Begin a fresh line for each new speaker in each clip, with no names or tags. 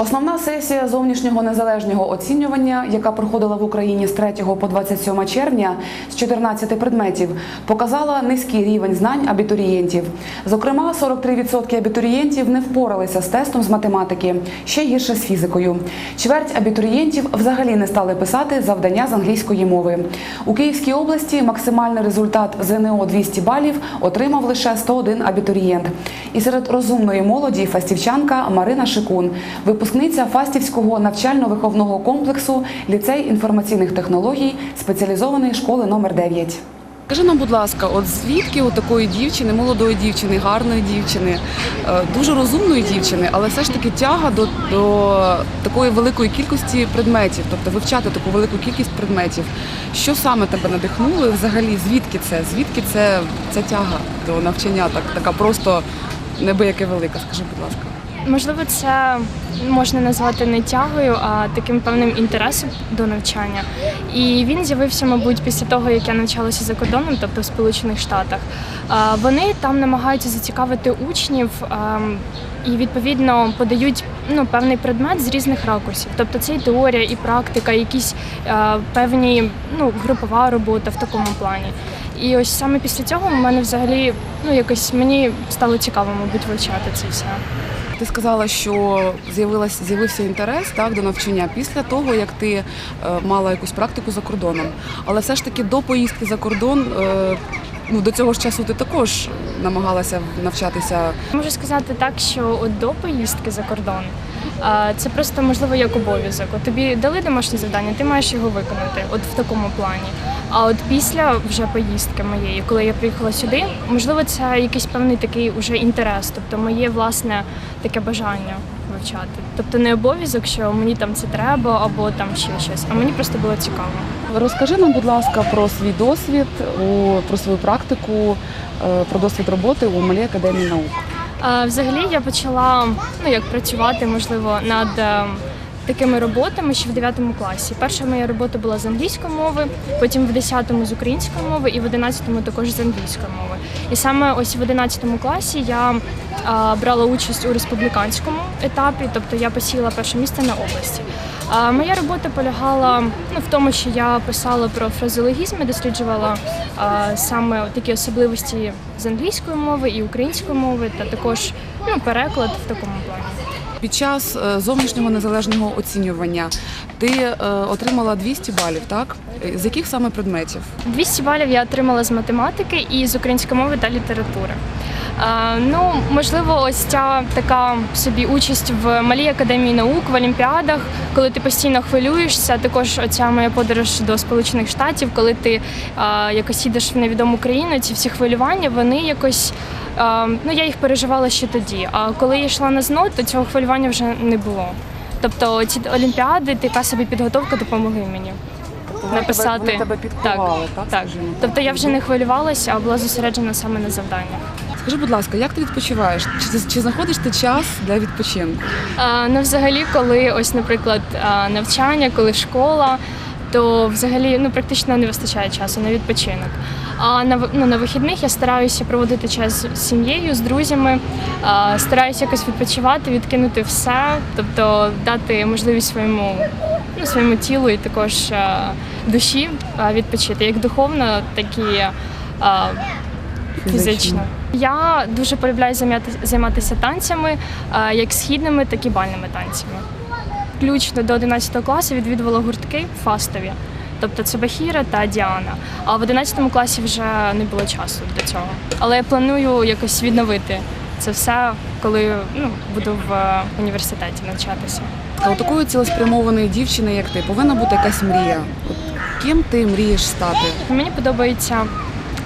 Основна сесія зовнішнього незалежного оцінювання, яка проходила в Україні з 3 по 27 червня з 14 предметів, показала низький рівень знань абітурієнтів. Зокрема, 43% абітурієнтів не впоралися з тестом з математики, ще гірше з фізикою. Чверть абітурієнтів взагалі не стали писати завдання з англійської мови. У Київській області максимальний результат ЗНО 200 балів отримав лише 101 абітурієнт. І серед розумної молоді фастівчанка Марина Шикун, випускниця Фастівського навчально-виховного комплексу ліцей інформаційних технологій спеціалізованої школи номер 9. Скажи нам, будь ласка, от звідки у такої дівчини, молодої дівчини, гарної дівчини, е, дуже розумної дівчини, але все ж таки тяга до, до такої великої кількості предметів, тобто вивчати таку велику кількість предметів. Що саме тебе надихнуло? Взагалі, звідки це? Звідки це ця тяга до навчання? Так така просто небияке велика? Скажи, будь ласка.
Можливо, це можна назвати не тягою, а таким певним інтересом до навчання. І він з'явився, мабуть, після того, як я навчалася за кордоном, тобто в Сполучених Штатах. Вони там намагаються зацікавити учнів ем, і відповідно подають ну, певний предмет з різних ракурсів. Тобто це і теорія, і практика, якісь е, певні ну, групова робота в такому плані. І ось саме після цього в мене взагалі ну якось мені стало цікаво, мабуть, вивчати це все.
Ти сказала, що з'явився інтерес так до навчання після того, як ти е, мала якусь практику за кордоном. Але все ж таки до поїздки за кордон, е, ну до цього ж часу ти також намагалася навчатися.
Можу сказати так, що от до поїздки за кордон а, це просто можливо як обов'язок. От тобі дали домашнє завдання, ти маєш його виконати, от в такому плані. А от після вже поїздки моєї, коли я приїхала сюди, можливо, це якийсь певний такий уже інтерес, тобто моє власне таке бажання вивчати. Тобто не обов'язок, що мені там це треба або там ще щось, а мені просто було цікаво.
Розкажи нам, будь ласка, про свій досвід, про свою практику, е, про досвід роботи у Малій академії наук.
Взагалі я почала ну як працювати, можливо, над е, такими роботами ще в 9 класі. Перша моя робота була з англійської мови, потім в 10-му з української мови і в 11-му також з англійської мови. І саме ось в 11 класі я брала участь у республіканському етапі, тобто я посіла перше місце на області. А моя робота полягала ну, в тому, що я писала про фразеологізми, досліджувала а, саме такі особливості з англійської мови і української мови, та також ну, переклад в такому плані.
Під час е, зовнішнього незалежного оцінювання ти е, отримала 200 балів, так? З яких саме предметів?
200 балів я отримала з математики і з української мови та літератури. А, ну, можливо, ось ця така собі участь в малій академії наук, в олімпіадах, коли ти постійно хвилюєшся. Також оця моя подорож до Сполучених Штатів, коли ти а, якось їдеш в невідому країну, ці всі хвилювання, вони якось. а, ну, я їх переживала ще тоді. А коли я йшла на ЗНО, то цього хвилювання вже не було. Тобто ці олімпіади, така собі підготовка допомогли мені написати.
Вони тебе підкували, так?
Так.
скажімо?
Тобто я вже не хвилювалася, а була зосереджена саме на завданнях.
Скажи, будь ласка, як ти відпочиваєш? Чи, чи знаходиш ти час для відпочинку?
А, ну, взагалі, коли ось, наприклад, навчання, коли школа, то взагалі ну, практично не вистачає часу на відпочинок. А на, ну, на вихідних я стараюся проводити час з сім'єю, з друзями, а, стараюся якось відпочивати, відкинути все, тобто дати можливість своєму, ну, своєму тілу і також а, душі а, відпочити, як духовно, так і а, фізично. Я дуже полюбляю займати- займатися танцями, е, як східними, так і бальними танцями. Включно до 11 класу відвідувала гуртки фастові, тобто це Бахіра та Діана. А в 11 класі вже не було часу для цього. Але я планую якось відновити це все, коли ну, буду в е, університеті навчатися.
А у такої цілеспрямованої дівчини, як ти, повинна бути якась мрія. От ким ти мрієш стати?
Мені подобається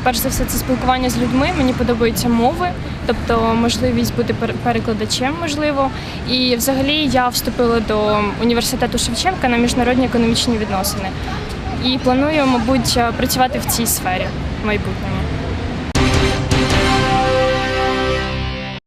перш за все це спілкування з людьми. Мені подобаються мови, тобто можливість бути пер- перекладачем, можливо. І взагалі я вступила до університету Шевченка на міжнародні економічні відносини. І планую, мабуть, працювати в цій сфері в майбутньому.